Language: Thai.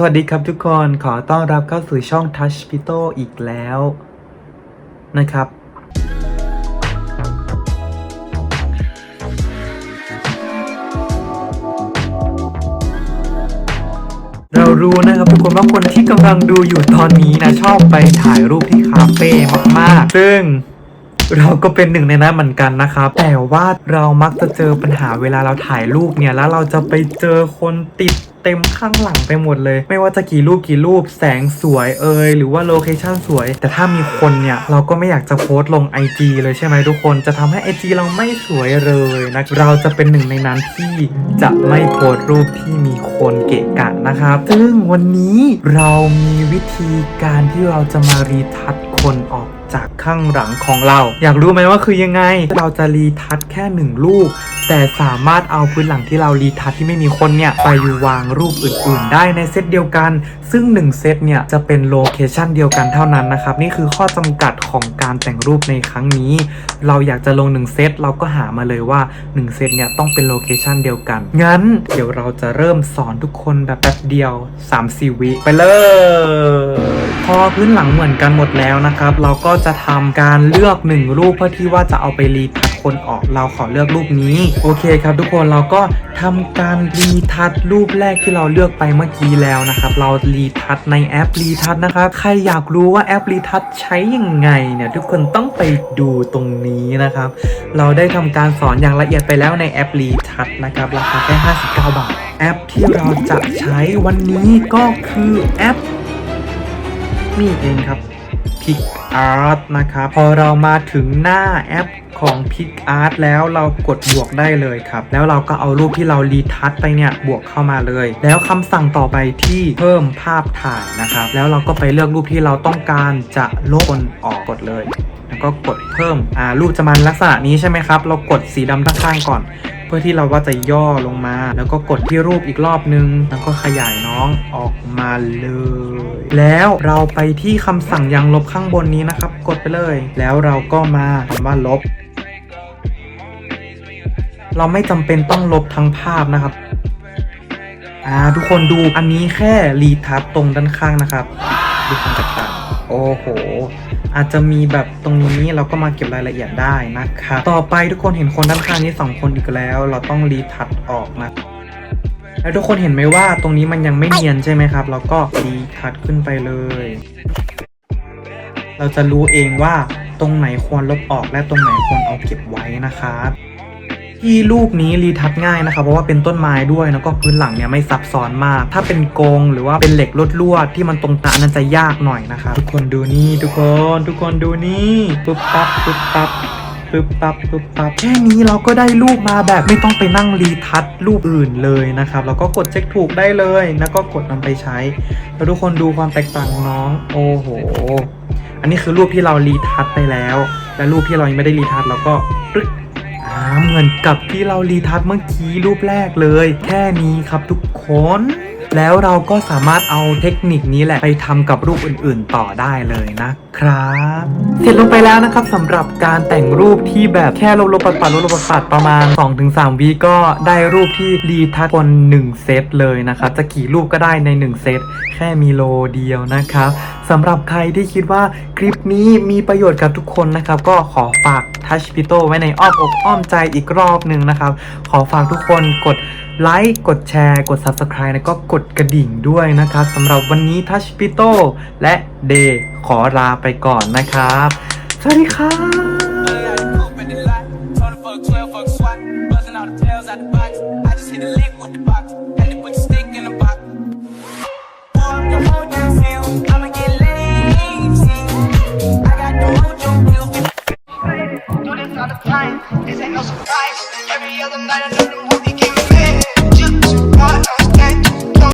สวัสดีครับทุกคนขอต้อนรับเข้าสู่ช่อง Touch p i t o อีกแล้วนะครับ เรารู้นะครับทุกคนว่าคนที่กำลังดูอยู่ตอนนี้นะชอบไปถ่ายรูปที่คาเฟ่มากๆ ซึ่งเราก็เป็นหนึ่งในนั้นเหมือนกันนะครับ แต่ว่าเรามักจะเจอปัญหาเวลาเราถ่ายรูปเนี่ยแล้วเราจะไปเจอคนติดเต็มข้างหลังไปหมดเลย ไม่ว่าจะกี่รูปกี่รูปแสงสวยเอยหรือว่าโลเคชั่นสวย แต่ถ้ามีคนเนี่ยเราก็ไม่อยากจะโพสต์ลง IG เลยใช่ไหมทุกคนจะทำให้ IG เราไม่สวยเลยนะเราจะเป็นหนึ่งในนั้นที่จะไม่โพสต์รูปที่มีคนเกะกะนะครับ ซึ่งวันนี้เรามีวิธีการที่เราจะมารีทัชคนออก จากข้างหลังของเรา อยากรู้ไหมว่าคือยังไง เราจะรีทัชแค่หนึ่งรูป แต่สามารถเอาพื้นหลังที่เรารีทัชที่ไม่มีคนเนี่ย ไปวางรูปอื่นๆ ได้ในเซตเดียวกัน ซึ่ง 1 เซตเนี่ย จะเป็นโลเคชันเดียวกันเท่านั้นนะครับ นี่คือข้อจำกัดของการแต่งรูปในครั้งนี้ เราอยากจะลง 1 เซตเราก็หามาเลยว่า 1 เซตเนี่ยต้องเป็นโลเคชันเดียวกัน งั้นเดี๋ยวเราจะเริ่มสอนทุกคนแบบแป๊บเดียว3-4วิไปเลย พอพื้นหลังเหมือนกันหมดแล้วนะครับ เราก็จะทำการเลือกหนึ่งรูปเพื่อที่ว่าจะเอาไปรีทัชคนออก เราขอเลือกรูปนี้ โอเคครับทุกคนเราก็ทำการรีทัชรูปแรกที่เราเลือกไปเมื่อกี้แล้วนะครับ เรารีทัชในแอปรีทัชนะครับ ใครอยากรู้ว่าแอปรีทัชใช้ยังไงเนี่ยทุกคนต้องไปดูตรงนี้นะครับ เราได้ทำการสอนอย่างละเอียดไปแล้วในแอปรีทัชนะครับราคาแค่59 บาท แอปที่เราจะใช้วันนี้ก็คือแอป นี่เองครับ Pic Art นะครับพอเรามาถึงหน้าแอปของ Pic Art แล้วเรากดบวกได้เลยครับ แล้วเราก็เอารูปที่เรารีทัชไปเนี่ยบวกเข้ามาเลย แล้วคำสั่งต่อไปที่เพิ่มภาพถ่ายนะครับ แล้วเราก็ไปเลือกรูปที่เราต้องการจะลบนออกกดเลย แล้วก็กดเพิ่มอ่ารูปจะมาลักษณะนี้ใช่ไหมครับ เรากดสีดำด้านข้างก่อน เพื่อที่เราว่าจะย่อลงมา แล้วก็กดที่รูปอีกรอบนึง แล้วก็ขยายน้องออกมาเลย แล้วเราไปที่คำสั่งยังลบข้างบนนี้นะครับ กดไปเลย แล้วเราก็มาคำว่าลบ เราไม่จำเป็นต้องลบทั้งภาพนะครับอ่าทุกคนดูอันนี้แค่รีทัชตรงด้านข้างนะครับ ดูความแตกต่าง โอ้โห อาจจะมีแบบตรงนี้เราก็มาเก็บรายละเอียดได้นะครับต่อไปทุกคนเห็นคนด้านข้างนี้สองคนอีกแล้ว เราต้องรีทัชออกนะแล้วทุกคนเห็นไหมว่าตรงนี้มันยังไม่เนียนใช่ไหมครับ เราก็รีทัชขึ้นไปเลย เราจะรู้เองว่าตรงไหนควรลบออกและตรงไหนควรเอาเก็บไว้นะครับ ที่รูปนี้รีทัชง่ายนะครับเพราะว่าเป็นต้นไม้ด้วยแล้วก็พื้นหลังเนี่ยไม่ซับซ้อนมาก ถ้าเป็นกรงหรือว่าเป็นเหล็กลวดที่มันตรงตานั้นจะยากหน่อยนะครับทุกคนดูนี่ทุกคนทุกคนดูนี่ปึ๊บปั๊บปึ๊บปั๊บปึ๊บปั๊บปึ๊บปั๊บแค่นี้เราก็ได้รูปมาแบบไม่ต้องไปนั่งรีทัชรูปอื่นเลยนะครับแล้วก็กดเช็คถูกได้เลย แล้วก็กดนำไปใช้ แล้วทุกคนดูความแตกต่างน้อง โอ้โห อันนี้คือรูปที่เรารีทัชไปแล้ว และรูปที่เรายังไม่ได้รีทัชเราก็ปึ๊กอ่า เหมือนกับที่เรารีทัชเมื่อกี้รูปแรกเลย แค่นี้ครับทุกคน แล้วเราก็สามารถเอาเทคนิคนี้แหละไปทำกับรูปอื่นๆต่อได้เลยนะครับ เสร็จลงไปแล้วนะครับสำหรับการแต่งรูปที่แบบแค่ลบลบปัดปัดลบลบปัดปัดประมาณ 2-3วิก็ได้รูปที่รีทัชคน1เซตเลยนะครับจะกี่รูปก็ได้ใน 1 เซตแค่มีโลเดียวนะครับสำหรับใครที่คิดว่าคลิปนี้มีประโยชน์กับทุกคนนะครับก็ขอฝากทัชพิโตไว้ในอ้อมอกอ้อมใจอีกรอบหนึ่งนะครับ ขอฝากทุกคนกดไลค์กดแชร์ กด Subscribe แล้วก็กดกระดิ่งด้วยนะครับสำหรับวันนี้ทัชพิโตและเดย์ขอลาไปก่อนนะครับ สวัสดีครับ Open the lot, told her fuck 12, fuck SWAT. Buzzing all the tails out the box. I just hit a lick with the box. Had to put the stick in the box. Boy, the mojo feel, I'ma get lazy. I got the mojo feel. Do this all the time, this ain't no surprise. Every other night I know the